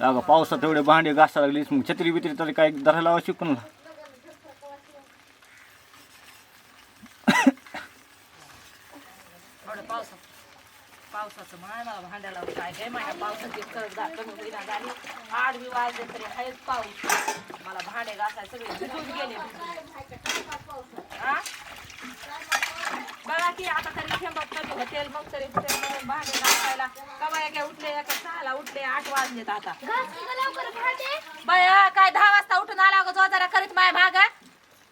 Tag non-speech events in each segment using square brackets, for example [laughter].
अगं पावसात एवढे भांडे घासा लागलीस मग छत्री बित्री तरी काय धरायला आवश्यक कोणाला पावसाचं म्हणाय भांड्याला काय काय माझ्या पावसाची कर्जदार कमी होईना झाली. आठ बी वाजले तरी आहेच पाऊस. मला भांडे घासाय सगळे भिजून गेले. हा? बघा की आता तरी थेंबात कमी होतील मग तरी कुठे म्हणून भांडे घासायला. कवा एका उठले एका सहाला उठले आठ वाजलेत आता. बया काय दहा वाजता उठून आला ग जो जरा करीत माय भाग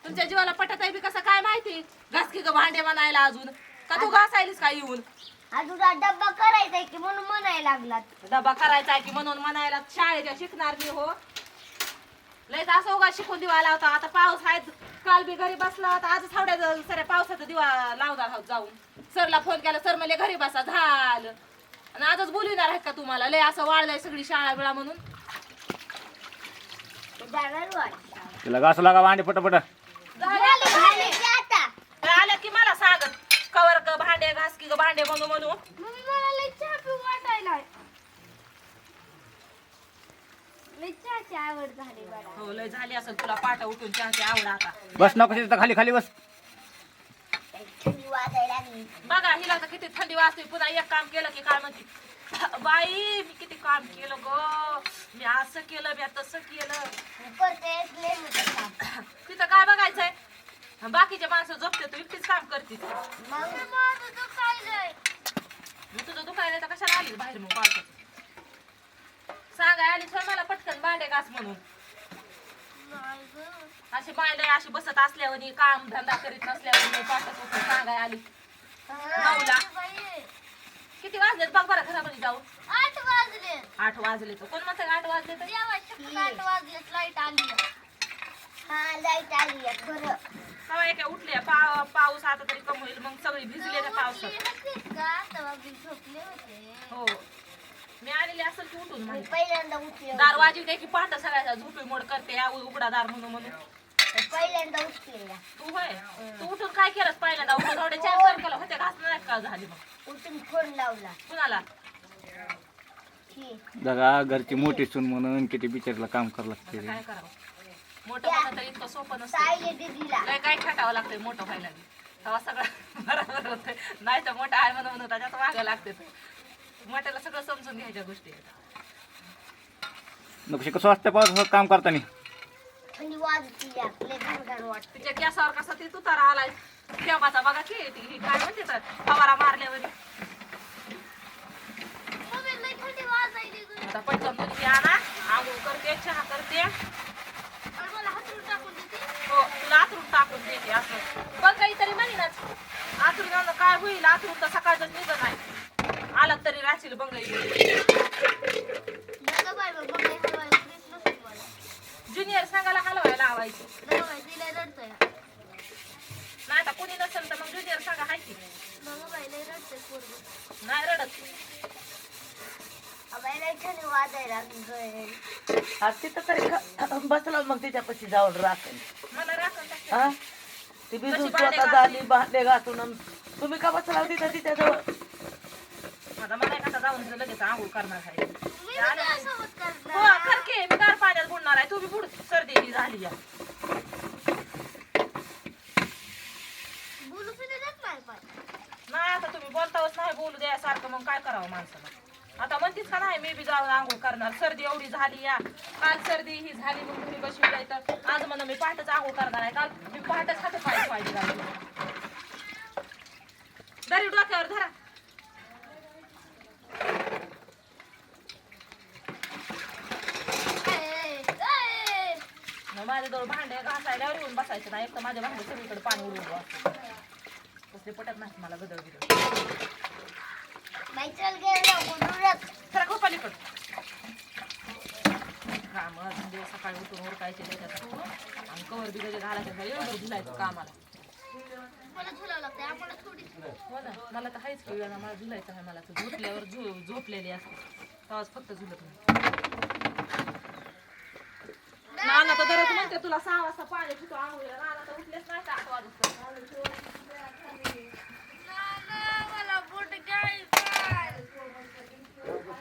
तुमच्या जीवाला पटत आहे बी कसं काय माहिती? घास की ग भांडे बनायला अजून? का तू घासायलीस का येऊन? अजून डब्बा करायचा की म्हणून म्हणायला लागलात? डबा करायचा आहे की म्हणून म्हणायला? शाळेच्या शिकणार मी हो. लयच असं उगा शिकून दिवा आला होता आता पाऊस आहे काल बी घरी बसला होता आज थोड्या सऱ्या पावसाचा दिवा लावणार आहोत जाऊन. सरला फोन केला सर म्हणले घरी बसा झालं. आणि आजच बोलविणार आहे का तुम्हाला? लय असं वाढलंय सगळी शाळा बिळा म्हणून. जाणार वाट तिला घासा लागा भांडे पटापट. झालं? झाले आल्या की मला सांगत कवर ग भांडे घास की ग भांडे म्हणू म्हणू मम्मी मला लई चहा पिऊ वाटायला लई चहाची आवड झाली मला हो लय झाली असेल तुला पाटा उठून चहाची आवड आता. बस नको तिथं खाली खाली बस. थंडी वाजायला लागली बघा हिला तर किती थंडी वाजते. पुन्हा एक काम केलं की काय म्हणते? बाई मी किती काम केलं ग? मी असं केलं मी तसं केलं. करते लई मोठं काम. तिथं काय बघायचंय? बाकीचे माणसं झोपते तू एकटीच काम करते. मग? माझं दुखायलंय. मी तुझं दुखायला तर कशाला आली बाहेर मग पावसाचं सांगाय आली तर मला घास म्हणून. अशी बायला अशी बसत असल्यावर काम धंदा करीत नसल्यावर पाठच उठून सांगाय आली. नऊला. किती वाजलेत बघ बरं घरामध्ये जाऊन. आठ वाजले. आठ वाजले तर कोण म्हणतं आठ वाजले तर आठ वाजलेत. लाइट आली हा लाइट आली आहे, खरं तेव्हा एका उठले पा पाऊस आता तरी कमी होईल. मग सगळी भिजले त्या पावसात. होते. हो. मी आलेली असेल की उठून मी म्हणजे पहिल्यांदा उठले दार होते. की पहाट सगळ्याचा झोपी मोड करते या उघडा दार म्हणून म्हणून. पहिल्यांदा उठलेला तू होय? तू उठून काय केलंस पहिल्यांदा? उठून थोडे चार सर्कल होते घास नाही का झाली मग? उठून फोन लावला. कुणाला? की बघा घरची मोठी सून म्हणून किती बिचारीला काम करावं आता लागते काय करावं? मोठं होणं तर इतकं सोपं नसतं. सायले दीदीला. लय काय खेटावं लागतंय मोठं व्हायला बी. तेव्हा सगळं [laughs] बरोबर होतंय. नाही तर मोठं आहे म्हणून म्हणून त्याच्यात वागायला लागते मोठ्याला सगळं समजून घ्यायच्या गोष्टी आहेत. नको कसं वाजतं पावसाचं काम करताना. थंडी वाजती तिच्या गॅसावर कसा ते तुतारा आलाय. बघा की ती ही काय म्हणते तर फवारा मारल्यावर. थंडी वाजायली गं. आता पटकन तुम्ही आणा आंघोळ करते चहा करते. आणि मला हातरून टाकून देते. हो तुला आतरून टाकून देते असं. बघ काहीतरी म्हणीनच. आतरून आणलं काय होईल आतरून तर सकाळचं निघत मला ज्युनियर सांगायला हलवायला लावायचं. नाही तर कोणी नसेल तर मग ज्युनियर सांगा हाय की नाही? रडत. हा तिथं तरी ख- [coughs] बसला मग तिच्यापाशी जाऊन राखेल मला राखण टाकते. हा? ती बिजून कशी भांडे स्वतः? झाली भांडे घासून. अन तुम्ही का बसला तिथं? तिच्याजवळ? आता जाऊन लगेच आंघोळ करणार आहे. हो खरके मी गार पाण्यात बुडणार आहे. तू बी बुड सर्दी झाली या. नाही आता तुम्ही बोलतावच नाही बोलू द्या सारखं. मग काय करावं माणसाला? आता म्हणतीच का नाही मी बी जाऊन आंघोळ करणार. सर्दी एवढी झाली या. काल सर्दी ही झाली मग तुम्ही बसवी जायचं आज म्हणा मी पहाटच आंघोळ करणार आहे. काल मी पहाटच हात पाहिजे पाहिजे. दरी डोक्यावर धरा. माझ्याजवळ भांडे घासायला येऊन बसायचं नाही. एक तर माझ्या भांडे सगळीकडे पाणी उडवून असतं कसले पटत नाही मला गदळ गुरुरत जरा खूप पलीकडं. काम म्हणजे सकाळी उठून उरकायचे त्याच्यात. आणि कवर बिगडे घालायचं एवढं झुलायचं कामाला. हो ना. मला तर हायच की मला झुलायचं आहे मला तर झोपल्यावर झो झोपलेली असते. तेव्हाच फक्त झुलत नाही. नाना तर दररोज म्हणते तुला सहा वाजता पाणी पितो आंघोळीला नाना तर उठलेच नाही तर आठ वाजता मला बोट घ्यायचं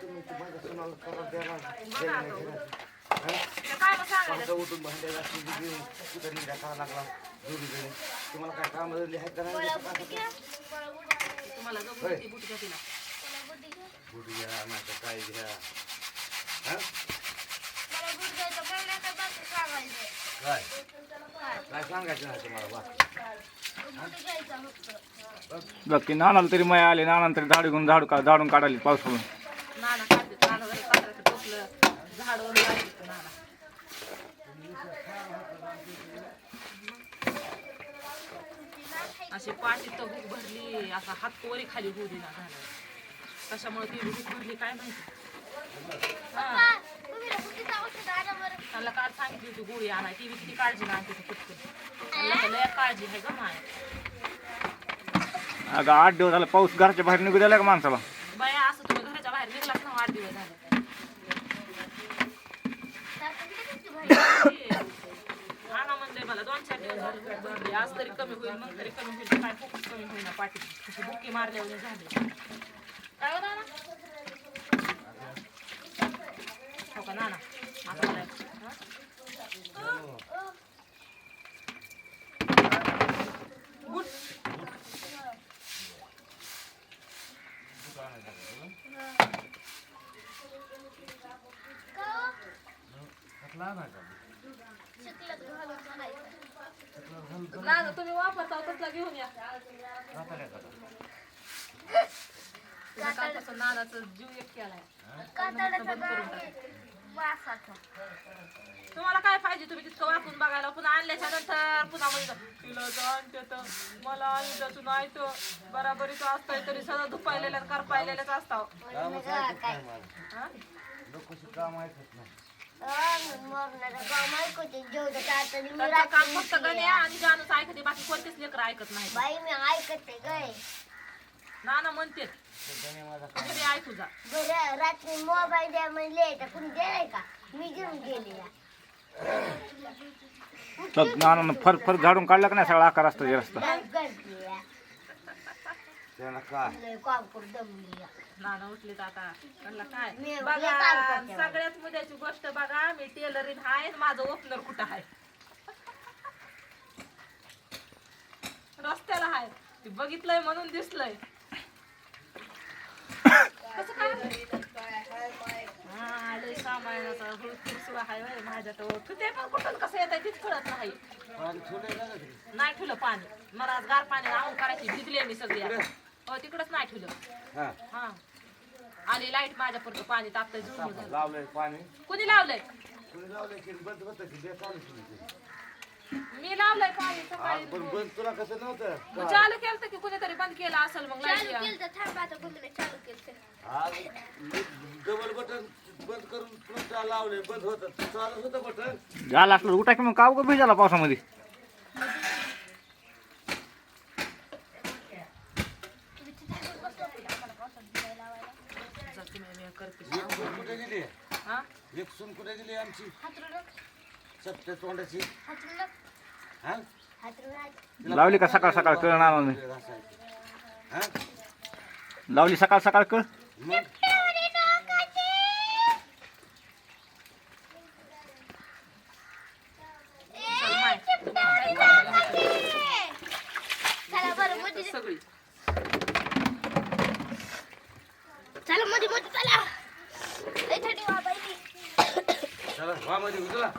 तू माझ्या सुनाला त्रास द्यायला बघा द्यायला आता. नाही घरात. हं? ते काय मग सांगायचं माझा उठून भांड्या घासून घेऊन कुठं निघा करावा लागला जोडी जोडी तुम्हाला काय काम दिली आहेत का नाही मला देत बुटी घ्या मला बुटी घ्या. तुम्हाला जबरदस्ती ती बुटी घ्या तिला मला बुटी घ्या बुटी घ्या नाही काय घ्या हं? मला बुटी घ्यायचं पहिल्या तर बाकी सांगायचं काय? काय सांगायचं नाही तुम्हाला? बघ की नानाला तरी माया आले नानाला तरी झाडू घेऊन झाडू का झाडून काढाली नाना नाना नाना. अशी पाठी तर भूक भरली असा हात वरी खाली होऊ दिला झाला. कशामुळे ती भूक भरली काय माहिती? त्यांना काल सांगितली होती गोळी आणाय ती बी किती काळजी नाही आणते ती कुठली त्यांना लय काळजी आहे ग माय अगं आठ दिवस झाला पाऊस घराच्या बाहेर निघू द्यायला का माणसाला? बाया असं तुम्ही घराच्या बाहेर निघलाच ना आठ दिवस झाले आणा म्हणलंय मला दोन चार दिवस झाले भूक भरली आज तरी कमी होईल मग तरी कमी होईल काय खूपच कमी होईल ना पाठी तशी बुक्की मारल्यावर झाली काय हो नाना हो का नाना आता मला हा? बुट का हो? घालून चालायचं. ना तुम्ही वापरता तसला घेऊन या. तुझ्या कालपासून नानाचा जीव एक केलाय. कातडाचा गाळ वासाचा. तुम्हाला काय पाहिजे? तुम्ही तितकं वाकून बघायला पुन्हा आणल्याच्या नंतर पुन्हा म्हणलं तिला जाणते तर मला आणि त्याचं नाही तर बराबरीच असतंय तरी सगळं धुपायलेलं असतं म्हणजे काय? हा? लोकशी काम ऐकत नाही. काम ऐकते, त्यांचं काम फक्त गणे आणि जानूच ऐकते बाकी कोणतेच लेकर ऐकत नाही. बाई मी ऐकते गय नाना म्हणते तुम्ही बी ऐकू जा बरं रात्री मोबाईल द्या म्हणले तर कुणी दिलाय का? मी घेऊन गेले नानानं फर फर झाडून काढला का नाही? सगळा आकार असतो जे रस्ता. त्याला काय? काम करू दमली नाना उठले तर आता. म्हणलं काय? मी लय बघा काम करते बाई. सगळ्यात मुद्द्याची गोष्ट बघा मी टेलरिंग आहे आणि माझं ओपनर कुठं आहे रस्त्याला आहे ते बघितलंय म्हणून दिसलंय. कसं काय? हा लय सामानाचा हुळकुळ सुद्धा आहे होय माझ्या तर ते पण कुठून कसं येत तीच कळत नाही. पाणी ठेवलंय ना घरी? नाही ठेवलं पाणी. मला आज गार पाणी आणून करायची भिजले मी सगळी आता. हो तिकडच नाही ठेवलं. हा. हा. आली लाइट माझ्यापर्यंत पाणी तापतंय झुळमुळ झालं लावलंय पाणी. कुणी लावलंय? कुणी लावलंय की? बंद होतं की? बे चालू केली ती. मी लावलंय पाणी सकाळी पण बंद तुला कसं नव्हतं? मग चालू केलं की कुणीतरी बंद केलं असेल मग चालू लाइट केलं थांब आता चालू डबल बटन बंद करून पुन्हा लावले बंद होतं. ते चालूच होतं बटन झाला असलं उठा की मग. का उगं भिजाला पावसामध्ये तुम्ही तिथे येऊन बसला होता आम्हाला पावसात भिजायला लावायला. एक सून कुठे गेली हा? एक सून कुठे गेली आमची? सप्त्या तोंडाची. हा. लावली का सकाळ सकाळ कळ नानाने हा? लावली सकाळ सकाळ कळ. मग? मध्ये उचला